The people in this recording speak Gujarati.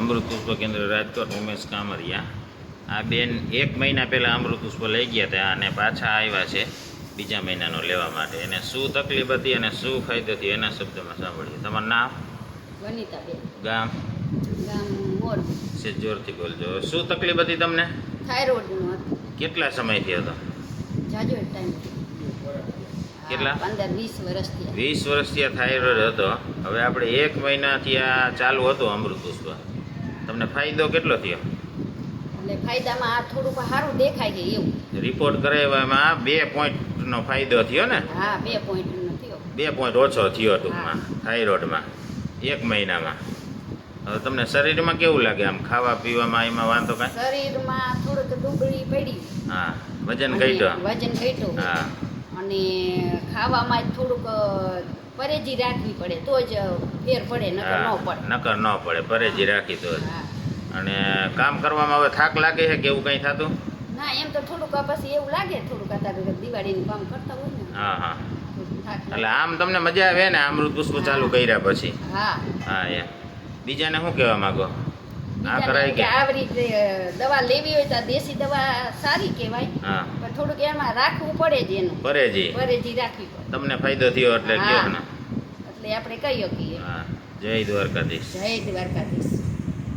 અમૃત પુષ્પ કેન્દ્ર રાજકોટ ઉમેશ કામરિયા. આ બેન એક મહિના પહેલાં અમૃત પુષ્પ લઈ ગયા હતા અને પાછા આવ્યા છે બીજા મહિનાનો લેવા માટે. એને શું તકલીફ હતી અને શું ફાયદો થયો એના શબ્દમાં સાંભળીએ. તમારું નામ? વનિતાબેન. ગામ? જોરથી બોલજો. શું તકલીફ હતી તમને? હતું. કેટલા સમયથી હતો? કેટલા? વીસ વર્ષથી વીસ વર્ષથી આ થાઇરોઇડ હતો. હવે આપણે એક મહિનાથી આ ચાલુ હતું અમૃત પુષ્પ. તમને ફાયદો કેટલો થયો? એટલે ફાયદામાં આ થોડુંક સારું દેખાય છે એવું. રિપોર્ટ કરાવવામાં બે પોઈન્ટનો ફાયદો થયો ને? હા બે પોઈન્ટ થયો. બે પોઈન્ટ ઓછો થયો ટૂંકમાં થાઇરોઇડમાં એક મહિનામાં. હવે તમને શરીરમાં કેવું લાગે? આમ ખાવા પીવામાં એમાં વાંધો કાંઈ? શરીરમાં થોડુંક ડુંગળી પડી. હા વજન ઘટ્યો? વજન ઘટ્યું. હા. અને ખાવામાં જ થોડુંક પરેજી રાખવી પડે તો જ ફેર પડે નકર ન પડે. નકર ન પડે પરેજી રાખી તો અને કામ કરવામાં હવે થાક લાગે છે કે એવું કંઈ થતું? ના એમ તો થોડુંક પછી એવું લાગે થોડુંક અત્યારે દિવાળીનું કામ કરતા હોય ને. હા હા. એટલે આમ તમને મજા આવે ને અમૃત પુષ્પ ચાલુ કર્યા પછી? હા. હા એ. બીજાને શું કહેવા માંગો? આ કરાય કે કે. આવી રીતે દવા લેવી હોય તો દેશી દવા સારી કહેવાય. હા. પણ થોડુંક એમાં રાખવું પડે જ એનું. પરેજી પરેજી રાખવી પડે. તમને ફાયદો થયો એટલે હા. કયો ને? એટલે આપણે કહી શકીએ હા. જય દ્વારકાધીશ. જય દ્વારકાધીશ.